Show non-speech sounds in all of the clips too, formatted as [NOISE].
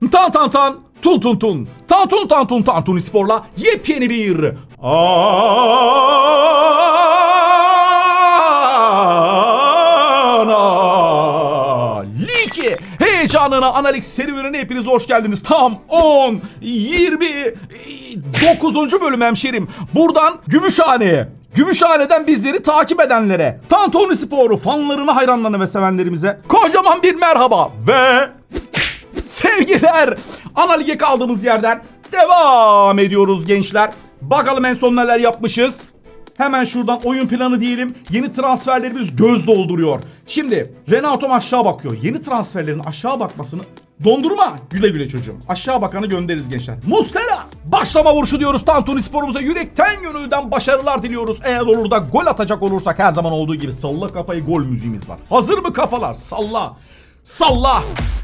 Tan tan tan, tun tun tun. Tantun tantun tantun sporla yepyeni bir ana ligi heyecanına analik serüvenine hepiniz hoş geldiniz. Tam 10, 29. bölüm hemşerim. Buradan Gümüşhane'ye. Gümüşhane'den bizleri takip edenlere, Tantuni Sporu fanlarına, hayranlarına ve sevenlerimize kocaman bir merhaba ve [LAUGHS] Sevgiler ana lige kaldığımız yerden devam ediyoruz gençler. Bakalım en son neler yapmışız. Hemen şuradan oyun planı diyelim. Yeni transferlerimiz göz dolduruyor. Şimdi Renato aşağı bakıyor. Yeni transferlerin aşağı bakmasını dondurma. Güle güle çocuğum. Aşağı bakanı göndeririz gençler. Mustera. Başlama vuruşu diyoruz Tantuni sporumuza. Yürekten gönülden başarılar diliyoruz. Eğer olur da gol atacak olursak her zaman olduğu gibi salla kafayı gol müziğimiz var. Hazır mı kafalar? Salla. Salla.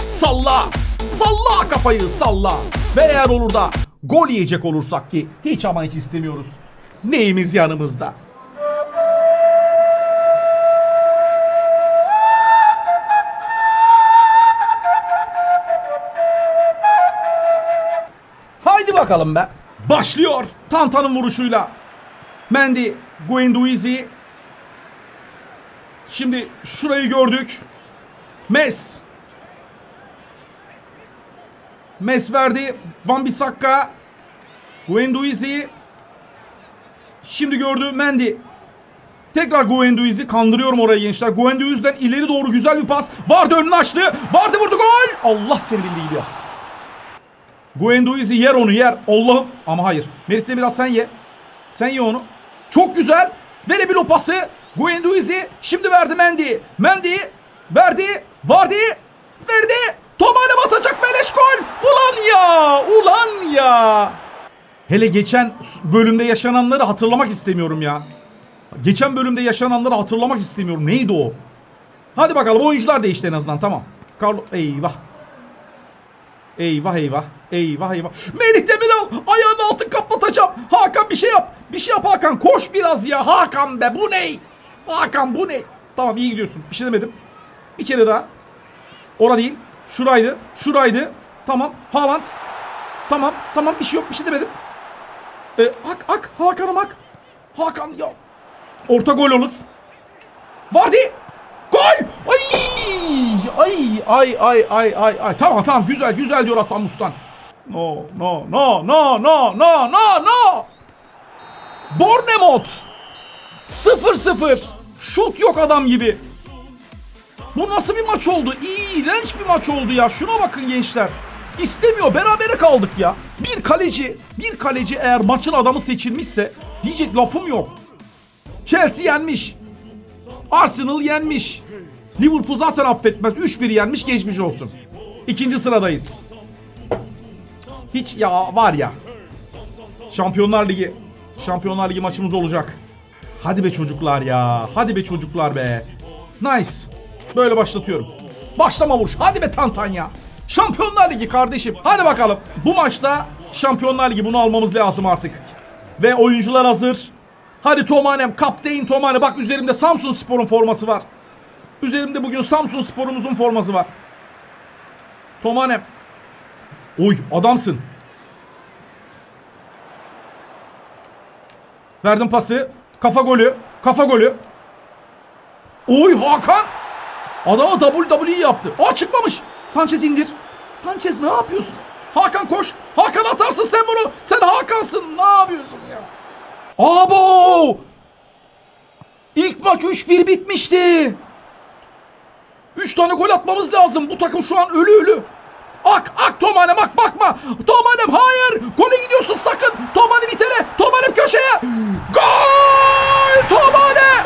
Salla. Salla kafayı salla. Ve eğer olur da gol yiyecek olursak ki hiç ama hiç istemiyoruz. Neyimiz yanımızda? Haydi bakalım be. Başlıyor. Tantan'ın vuruşuyla. Mendy, Guendouzi. Şimdi şurayı gördük. Mes. Mes verdi. Van Bissaka. Guendouzi. Şimdi gördü Mendy. Tekrar Guendouzi kandırıyorum orayı gençler. Guendouzi'den ileri doğru güzel bir pas. Vardı önünü açtı. Vardı vurdu gol. Allah seni bildiği yapsın. Guendouzi yer onu yer. Allah'ım. Ama hayır. Merit Demiral sen ye. Sen ye onu. Çok güzel. Verebil o pası. Guendouzi şimdi verdi Mendy. Mendy verdi. Vardı. Verdi. Tomane batacak beleş gol. Ulan ya. Ulan ya. Hele geçen bölümde yaşananları hatırlamak istemiyorum ya. Geçen bölümde yaşananları hatırlamak istemiyorum. Neydi o? Hadi bakalım oyuncular değişti en azından tamam. Carlo eyvah. Eyvah eyvah. Eyvah eyvah. Melih Demiral ayağının altını kapatacağım. Hakan bir şey yap. Bir şey yap Hakan. Koş biraz ya. Hakan be bu ne? Hakan bu ne? Tamam iyi gidiyorsun. Bir şey demedim. Bir kere daha. Ora değil. Şuraydı. Şuraydı. Tamam. Haaland. Tamam. Tamam bir şey yok. Bir şey demedim. E, ak ak. Hakan'ım ak. Hakan ya. Orta gol olur. Vardı. Gol! Ay! Ay ay ay ay ay ay. Tamam tamam güzel güzel diyor Hasan Mustan. No no no no no no no no. Bournemouth 0-0. Şut yok adam gibi. Bu nasıl bir maç oldu? İğrenç bir maç oldu ya. Şuna bakın gençler. İstemiyor. Berabere kaldık ya. Bir kaleci, bir kaleci eğer maçın adamı seçilmişse diyecek lafım yok. Chelsea yenmiş. Arsenal yenmiş. Liverpool zaten affetmez. 3-1 yenmiş geçmiş olsun. İkinci sıradayız. Hiç ya var ya. Şampiyonlar Ligi. Şampiyonlar Ligi maçımız olacak. Hadi be çocuklar ya. Hadi be çocuklar be. Nice. Böyle başlatıyorum. Başlama vuruş. Hadi be Tantan ya. Şampiyonlar Ligi kardeşim. Hadi bakalım. Bu maçta Şampiyonlar Ligi bunu almamız lazım artık. Ve oyuncular hazır. Hadi Tomanem, kaptein Tomane. Bak üzerimde Samsun Spor'un forması var. Üzerimde bugün Samsun Spor'umuzun forması var. Tomanem. Oy adamsın. Verdim pası. Kafa golü. Kafa golü. Oy Hakan. Adama WWE yaptı. Aa çıkmamış. Sanchez indir. Sanchez ne yapıyorsun? Hakan koş. Hakan atarsın sen bunu. Sen Hakan'sın. Ne yapıyorsun ya? Abo! İlk maç 3-1 bitmişti. 3 tane gol atmamız lazım. Bu takım şu an ölü ölü. Ak ak Tomanem ak bakma. Tomanem hayır. Gole gidiyorsun sakın. Tomanem itele. Tomanem köşeye. Gol! Tomane!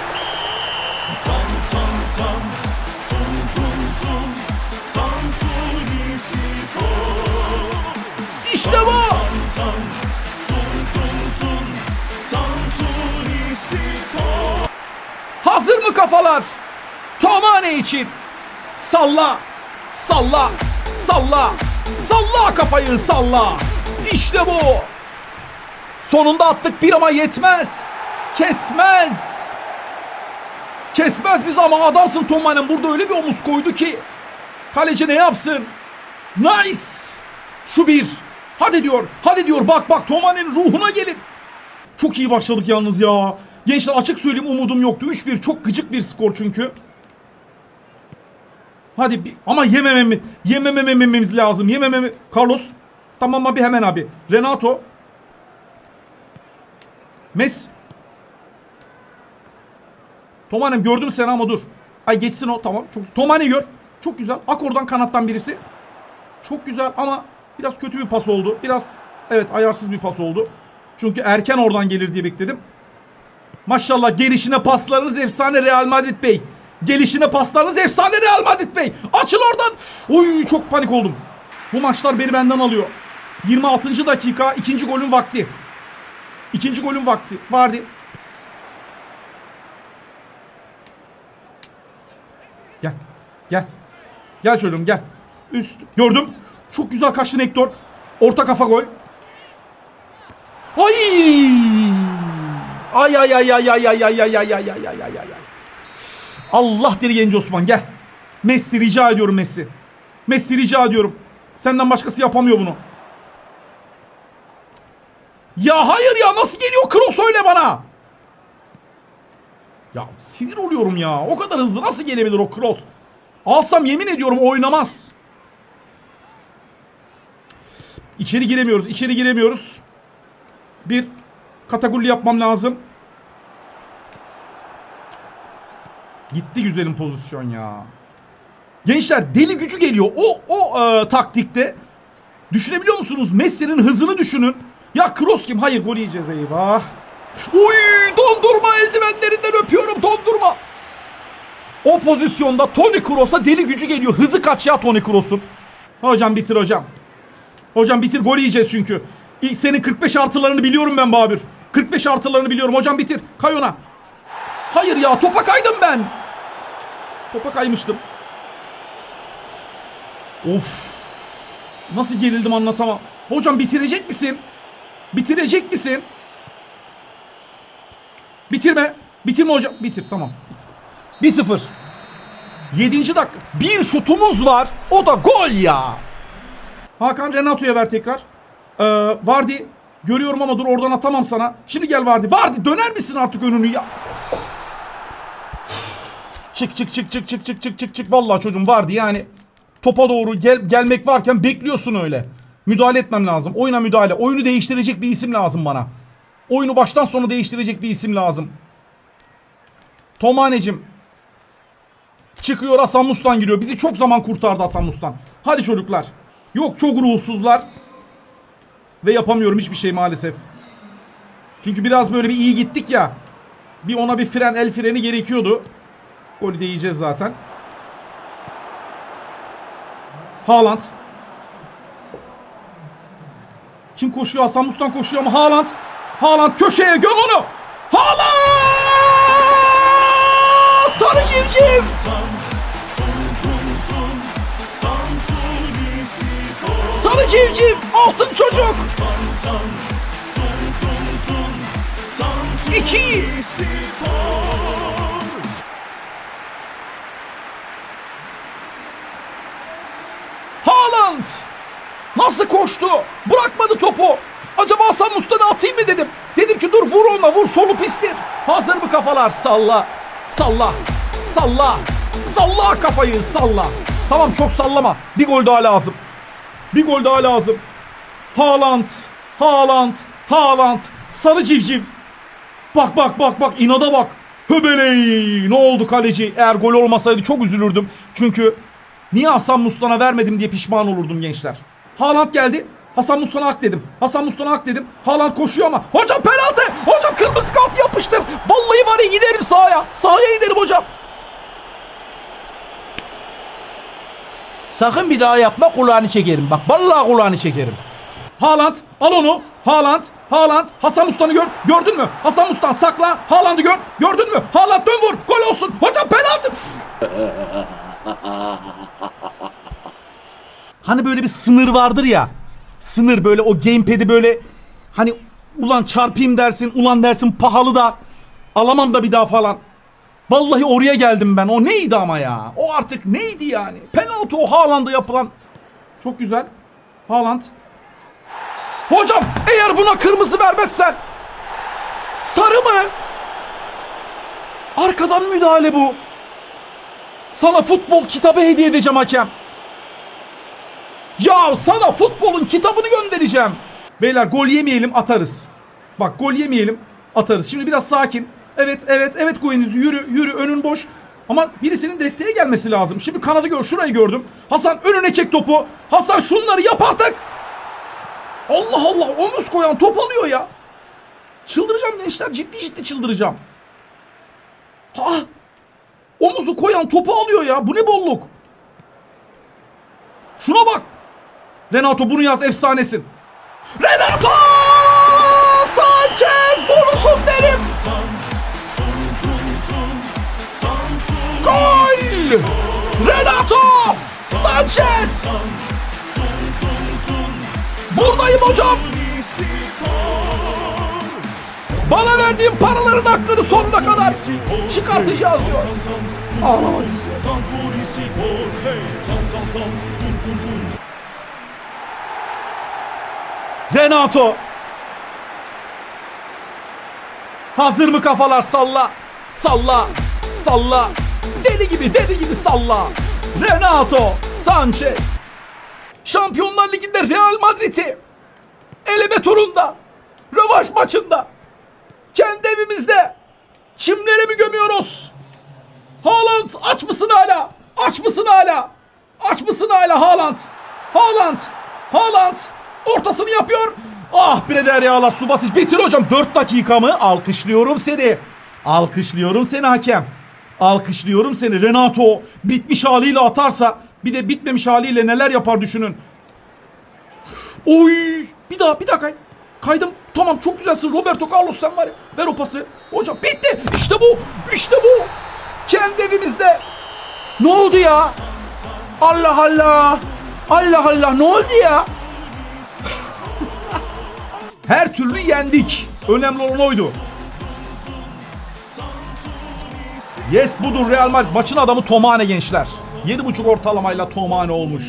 İşte bu. Hazır mı kafalar? Tomane için. Salla. Salla. Salla. Salla kafayı salla. İşte bu. Sonunda attık bir ama yetmez. Kesmez. Kesmez biz ama adamsın Tomane'm burada öyle bir omuz koydu ki. Kaleci ne yapsın? Nice. Şu bir. Hadi diyor. Hadi diyor. Bak bak Toma'nın ruhuna gelin. Çok iyi başladık yalnız ya. Gençler açık söyleyeyim umudum yoktu. 3-1 çok gıcık bir skor çünkü. Hadi bir, ama yemememi, yememememiz lazım. Yemememi. Carlos. Tamam abi hemen abi. Renato. Mes. Tomanem gördüm seni ama dur. Ay geçsin o tamam. Çok Tomane gör. Çok güzel. Ak oradan kanattan birisi. Çok güzel ama biraz kötü bir pas oldu. Biraz evet ayarsız bir pas oldu. Çünkü erken oradan gelir diye bekledim. Maşallah gelişine paslarınız efsane Real Madrid Bey. Gelişine paslarınız efsane Real Madrid Bey. Açıl oradan. Oy çok panik oldum. Bu maçlar beni benden alıyor. 26. dakika ikinci golün vakti. İkinci golün vakti. Vardı. Gel. Gel. Gel çocuğum gel. Üst. Gördüm. Çok güzel kaçtın Hector. Orta kafa gol. Ay! Ay ay ay ay ay ay ay ay ay ay ay ay ay ay. Allah diri genci Osman gel. Messi rica ediyorum Messi. Messi rica ediyorum. Senden başkası yapamıyor bunu. Ya hayır ya nasıl geliyor Kroos öyle bana? Ya sinir oluyorum ya. O kadar hızlı nasıl gelebilir o Kroos? Alsam yemin ediyorum oynamaz. İçeri giremiyoruz. içeri giremiyoruz. Bir katagulli yapmam lazım. Gitti güzelim pozisyon ya. Gençler deli gücü geliyor. O o e, taktikte. Düşünebiliyor musunuz? Messi'nin hızını düşünün. Ya Kroos kim? Hayır gol yiyeceğiz eyvah. Uy dondurma eldivenlerinden öpüyorum dondurma. O pozisyonda Toni Kroos'a deli gücü geliyor. Hızı kaç ya Toni Kroos'un? Hocam bitir hocam. Hocam bitir gol yiyeceğiz çünkü. Senin 45 artılarını biliyorum ben Babür. 45 artılarını biliyorum. Hocam bitir. Kay ona. Hayır ya topa kaydım ben. Topa kaymıştım. Of. Nasıl gerildim anlatamam. Hocam bitirecek misin? Bitirecek misin? Bitirme. Bitirme hocam. Bitir tamam. Bitir. 1-0. 7. dakika. Bir şutumuz var. O da gol ya. Hakan Renato'ya ver tekrar. Ee, Vardy görüyorum ama dur oradan atamam sana. Şimdi gel Vardy. Vardy döner misin artık önünü ya? Çık çık çık çık çık çık çık çık çık. Vallahi çocuğum Vardy yani topa doğru gel, gelmek varken bekliyorsun öyle. Müdahale etmem lazım. Oyuna müdahale. Oyunu değiştirecek bir isim lazım bana. Oyunu baştan sona değiştirecek bir isim lazım. Tomanecim. Çıkıyor Hasan Mustan giriyor. Bizi çok zaman kurtardı Hasan Mustan. Hadi çocuklar. Yok çok ruhsuzlar. Ve yapamıyorum hiçbir şey maalesef. Çünkü biraz böyle bir iyi gittik ya. Bir ona bir fren el freni gerekiyordu. Golü de yiyeceğiz zaten. Haaland. Kim koşuyor? Hasan Mustan koşuyor ama Haaland. Haaland köşeye göm onu. Haaland! Sarı civciv! Altın çocuk! İki! Haaland! Nasıl koştu? Bırakmadı topu. Acaba Hasan Mustan'ı atayım mı dedim. Dedim ki dur vur ona vur solu pistir. Hazır mı kafalar? Salla. Salla. Salla. Salla kafayı salla. Tamam çok sallama. Bir gol daha lazım. Bir gol daha lazım. Haaland. Haaland. Haaland. Sarı civciv. Bak bak bak bak inada bak. Höbeley. Ne oldu kaleci? Eğer gol olmasaydı çok üzülürdüm. Çünkü niye Hasan Muslan'a vermedim diye pişman olurdum gençler. Haaland geldi. Hasan Muslan'a hak dedim. Hasan Muslan'a hak dedim. Haaland koşuyor ama. Hocam penaltı. Hocam kırmızı kart yapıştır. Vallahi var ya inerim sahaya. Sahaya inerim hocam. Sakın bir daha yapma kulağını çekerim. Bak vallahi kulağını çekerim. Haaland al onu. Haaland. Haaland. Hasan Muslan'ı gör. Gördün mü? Hasan Muslan sakla. Haaland'ı gör. Gördün mü? Haaland dön vur. Gol olsun. Hocam penaltı. [LAUGHS] Hani böyle bir sınır vardır ya. Sınır böyle o gamepad'i böyle hani ulan çarpayım dersin, ulan dersin pahalı da alamam da bir daha falan. Vallahi oraya geldim ben. O neydi ama ya? O artık neydi yani? Penaltı o Haaland'a yapılan. Çok güzel. Haaland. Hocam eğer buna kırmızı vermezsen sarı mı? Arkadan müdahale bu. Sana futbol kitabı hediye edeceğim hakem. Ya sana futbolun kitabını göndereceğim. Beyler gol yemeyelim atarız. Bak gol yemeyelim atarız. Şimdi biraz sakin. Evet evet evet Guendouzi yürü yürü önün boş. Ama birisinin desteğe gelmesi lazım. Şimdi kanadı gör şurayı gördüm. Hasan önüne çek topu. Hasan şunları yap artık. Allah Allah omuz koyan top alıyor ya. Çıldıracağım gençler ciddi ciddi çıldıracağım. Ha omuzu koyan topu alıyor ya. Bu ne bolluk. Şuna bak. Renato bunu yaz efsanesin. Renato Sanchez bonusun benim. Renato Sanchez. Buradayım hocam. Bana verdiğin paraların hakkını sonuna kadar çıkartacağız diyor. Ağlamak Renato. Hazır mı kafalar salla. Salla. Salla. Deli gibi deli gibi salla. Renato Sanchez. Şampiyonlar Ligi'nde Real Madrid'i eleme turunda rövanş maçında kendi evimizde çimlere mi gömüyoruz? Haaland aç mısın hala? Aç mısın hala? Aç mısın hala Haaland? Haaland! Haaland! Ortasını yapıyor. Ah bre ya Subasic bitir hocam. 4 dakika mı? Alkışlıyorum seni. Alkışlıyorum seni hakem. Alkışlıyorum seni. Renato bitmiş haliyle atarsa bir de bitmemiş haliyle neler yapar düşünün. Oy! Bir daha bir daha kay. Kaydım. Tamam çok güzelsin Roberto Carlos sen var ya. Ver o pası. Hocam bitti. İşte bu. İşte bu. Kendi evimizde. Ne oldu ya? Allah Allah. Allah Allah ne oldu ya? Her türlü yendik. Önemli olan oydu. Yes budur Real Madrid. Maçın adamı Tomane gençler. 7.5 ortalamayla Tomane olmuş.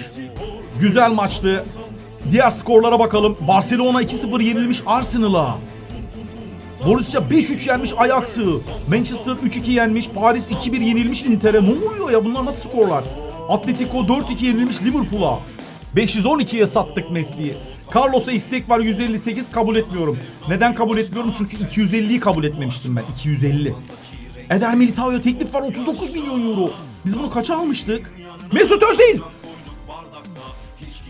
Güzel maçtı. Diğer skorlara bakalım. Barcelona 2-0 yenilmiş Arsenal'a. Borussia 5-3 yenmiş Ajax'ı. Manchester 3-2 yenmiş. Paris 2-1 yenilmiş Inter'e. Ne oluyor ya bunlar nasıl skorlar? Atletico 4-2 yenilmiş Liverpool'a. 512'ye sattık Messi'yi. Carlos'a istek var 158 kabul etmiyorum. Neden kabul etmiyorum? Çünkü 250'yi kabul etmemiştim ben. 250. Eder Militao'ya teklif var 39 milyon euro. Biz bunu kaça almıştık? Mesut Özil!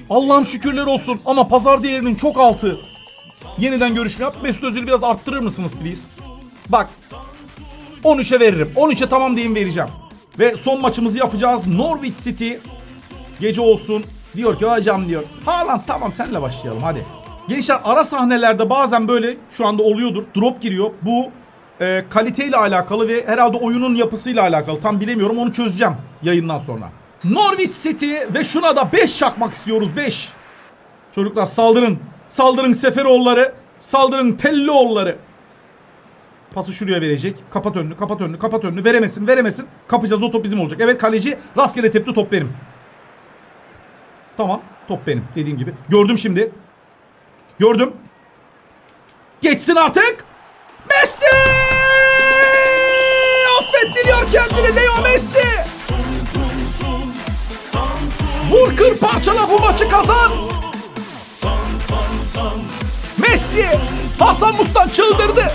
Allah'ım şükürler olsun ama pazar değerinin çok altı. Yeniden görüşme yap. Mesut Özil'i biraz arttırır mısınız please? Bak 13'e veririm. 13'e tamam diyeyim vereceğim. Ve son maçımızı yapacağız. Norwich City gece olsun. Diyor ki hocam diyor. Haaland tamam senle başlayalım hadi. Gençler ara sahnelerde bazen böyle şu anda oluyordur. Drop giriyor. Bu e, kaliteyle alakalı ve herhalde oyunun yapısıyla alakalı. Tam bilemiyorum onu çözeceğim yayından sonra. Norwich City ve şuna da 5 çakmak istiyoruz 5. Çocuklar saldırın. Saldırın Seferoğulları. Saldırın Tellioğulları. Pası şuraya verecek. Kapat önünü, kapat önünü, kapat önünü. Veremesin, veremesin. Kapacağız o top bizim olacak. Evet kaleci rastgele tepti top benim. Tamam top benim dediğim gibi. Gördüm şimdi. Gördüm. Geçsin artık. Messi! Affettiriyor kendini Leo Messi. Vur kır parçala bu maçı kazan. Messi Hasan Mustan çıldırdı.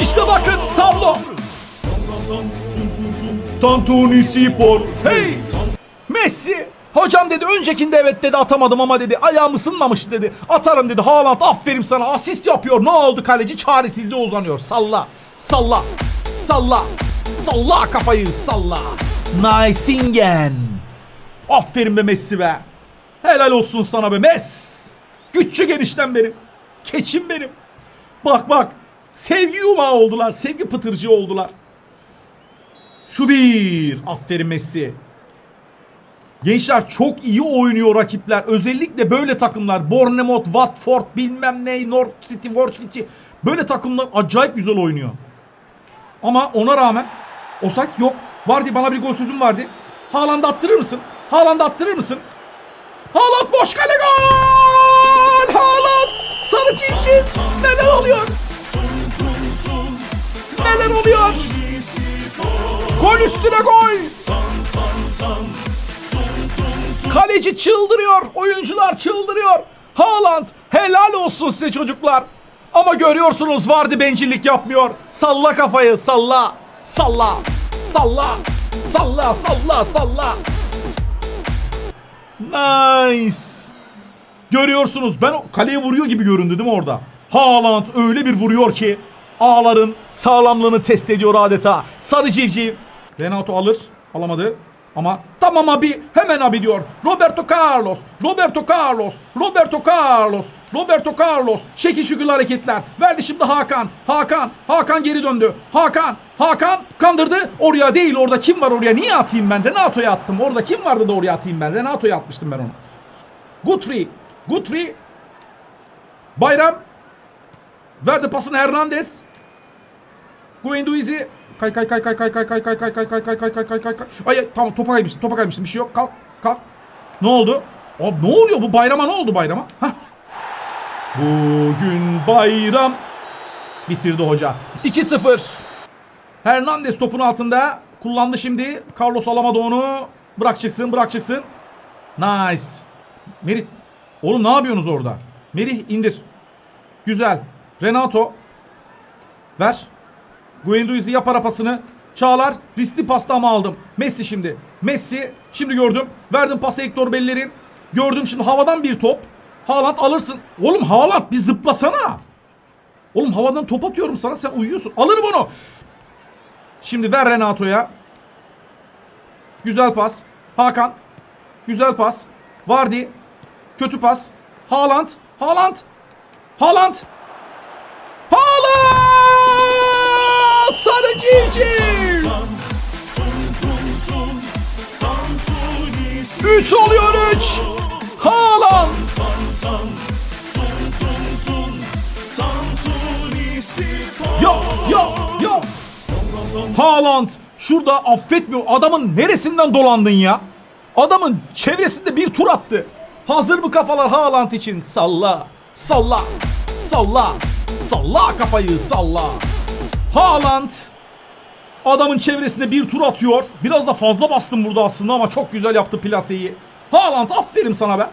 İşte bakın tablo. Tan tan tan tun tun tun Tantuni Spor. Hey! Messi. Hocam dedi öncekinde evet dedi atamadım ama dedi ayağım ısınmamış dedi. Atarım dedi Haaland aferin sana asist yapıyor. Ne oldu kaleci çaresizliğe uzanıyor. Salla. Salla. Salla. Salla kafayı salla. Naisingen. Aferin be Messi be. Helal olsun sana be Mes. Küçük eniştem benim. Keçim benim. Bak bak. Sevgi yumağı oldular. Sevgi pıtırcı oldular. Şu bir. Aferin Messi. Gençler çok iyi oynuyor rakipler. Özellikle böyle takımlar. Bournemouth, Watford, bilmem ne, North City, Norwich City. Böyle takımlar acayip güzel oynuyor. Ama ona rağmen offside yok. Vardı bana bir gol sözüm vardı. Haaland'ı attırır mısın? Haaland'ı attırır mısın? Haaland boş kale gol! Haaland! Sarı çiçeği neler oluyor? Neler oluyor? Gol üstüne gol! Kaleci çıldırıyor. Oyuncular çıldırıyor. Haaland helal olsun size çocuklar. Ama görüyorsunuz Vardy bencillik yapmıyor. Salla kafayı salla. Salla. Salla. Salla salla salla. Nice. Görüyorsunuz ben kaleye vuruyor gibi göründü değil mi orada? Haaland öyle bir vuruyor ki ağların sağlamlığını test ediyor adeta. Sarı civciv. Renato alır. Alamadı. Ama tamam abi hemen abi diyor. Roberto Carlos, Roberto Carlos, Roberto Carlos, Roberto Carlos. Şekil şükür hareketler. Verdi şimdi Hakan. Hakan, Hakan geri döndü. Hakan, Hakan kandırdı. Oraya değil orada kim var oraya? Niye atayım ben? Renato'ya attım. Orada kim vardı da oraya atayım ben? Renato'ya atmıştım ben onu. Guthrie. Guthrie. Bayram. Verdi pasını Hernandez. Guendouzi. Kay kay kay kay kay kay kay kay kay kay kay kay kay kay kay kay kay. Ay ay, tamam topa kaymıştım topa kaymıştım bir şey yok kalk kalk. Ne oldu? Abi ne oluyor bu bayrama ne oldu bayrama? Hah. Bugün bayram. Bitirdi hoca. 2-0. Hernandez topun altında. Kullandı şimdi. Carlos alamadı onu. Bırak çıksın bırak çıksın. Nice. Merih. Oğlum ne yapıyorsunuz orada? Merih indir. Güzel. Renato. Ver. Guendouzi yapar apasını. Çağlar. Riskli pasta ama aldım. Messi şimdi. Messi. Şimdi gördüm. Verdim pası Hector Bellerin. Gördüm şimdi havadan bir top. Haaland alırsın. Oğlum Haaland bir zıplasana. Oğlum havadan top atıyorum sana sen uyuyorsun. Alır bunu. Şimdi ver Renato'ya. Güzel pas. Hakan. Güzel pas. Vardy. Kötü pas. Haaland. Haaland. Haaland. Tun Tantunisi 3 oluyor 3. Haaland! Yok yok yok. Haaland şurada affetmiyor. Adamın neresinden dolandın ya? Adamın çevresinde bir tur attı. Hazır mı kafalar Haaland için? Salla, salla, salla, salla kafayı salla. Haaland adamın çevresinde bir tur atıyor. Biraz da fazla bastım burada aslında ama çok güzel yaptı plaseyi. Haaland aferin sana be.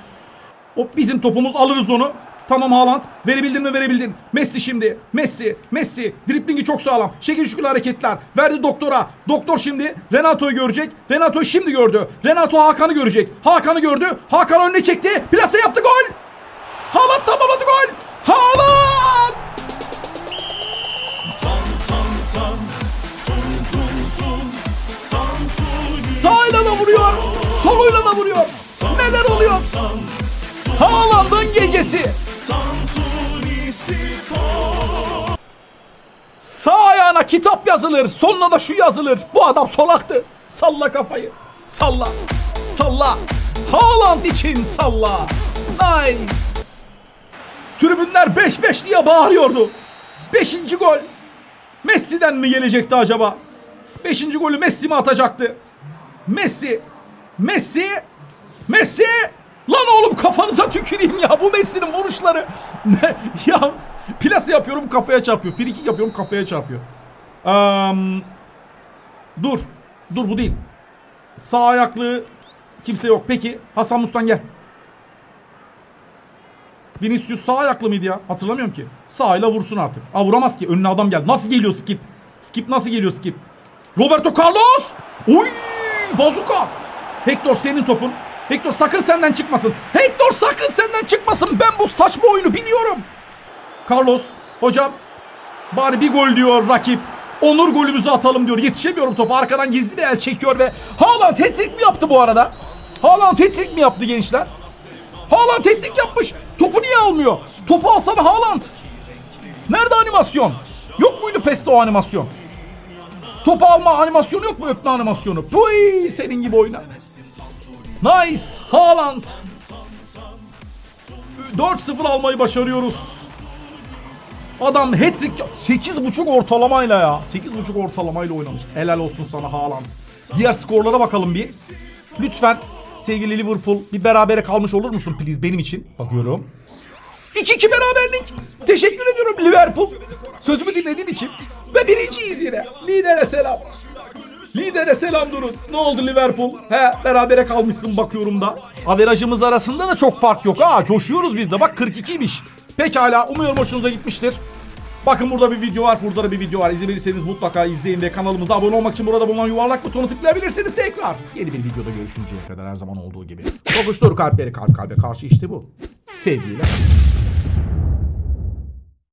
O bizim topumuz alırız onu. Tamam Haaland. Verebildin mi verebildin. Messi şimdi. Messi. Messi. Driplingi çok sağlam. Şekil şükür hareketler. Verdi doktora. Doktor şimdi Renato'yu görecek. Renato şimdi gördü. Renato Hakan'ı görecek. Hakan'ı gördü. Hakan önüne çekti. Plase yaptı gol. Haaland tamamladı Soluyla da vuruyor. Neler oluyor? Haaland'ın gecesi. Sağ ayağına kitap yazılır. Sonuna da şu yazılır. Bu adam solaktı. Salla kafayı. Salla. Salla. Haaland için salla. Nice. Tribünler 5-5 diye bağırıyordu. 5. gol. Messi'den mi gelecekti acaba? 5. golü Messi mi atacaktı? Messi. Messi. Messi. Lan oğlum kafanıza tüküreyim ya. Bu Messi'nin vuruşları. [LAUGHS] Ya plase yapıyorum kafaya çarpıyor. Frikik yapıyorum kafaya çarpıyor. Am, dur. Dur bu değil. Sağ ayaklı kimse yok. Peki Hasan Mustan gel. Vinicius sağ ayaklı mıydı ya? Hatırlamıyorum ki. Sağıyla vursun artık. Aa vuramaz ki. Önüne adam geldi. Nasıl geliyor Skip? Skip nasıl geliyor Skip? Roberto Carlos! Oy! Bazuka! Hector senin topun. Hector sakın senden çıkmasın. Hector sakın senden çıkmasın. Ben bu saçma oyunu biliyorum. Carlos hocam bari bir gol diyor rakip. Onur golümüzü atalım diyor. Yetişemiyorum topa. Arkadan gizli bir el çekiyor ve Haaland hat-trick mi yaptı bu arada? Haaland hat-trick mi yaptı gençler? Haaland hat-trick yapmış. Topu niye almıyor? Topu alsana Haaland. Nerede animasyon? Yok muydu PES'te o animasyon? Topu alma animasyonu yok mu öpme animasyonu? Puy senin gibi oyna. Nice Haaland. 4-0 almayı başarıyoruz. Adam hat-trick 8.5 ortalamayla ya. 8.5 ortalamayla oynamış. Helal olsun sana Haaland. Diğer skorlara bakalım bir. Lütfen sevgili Liverpool bir berabere kalmış olur musun please benim için? Bakıyorum. 2-2 beraberlik. Teşekkür ediyorum Liverpool. Sözümü dinlediğin için. Ve birinciyiz yine. Lidere selam. Lidere selam durun. Ne oldu Liverpool? He berabere kalmışsın bakıyorum da. Averajımız arasında da çok fark yok ha. Coşuyoruz biz de. Bak 42'ymiş. Pekala umuyorum hoşunuza gitmiştir. Bakın burada bir video var, burada da bir video var. İzlemediyseniz mutlaka izleyin ve kanalımıza abone olmak için burada bulunan yuvarlak butonu tıklayabilirsiniz tekrar. Yeni bir videoda görüşünceye kadar her zaman olduğu gibi. Kokuştur kalpleri kalp kalbe karşı işte bu. Sevgiyle.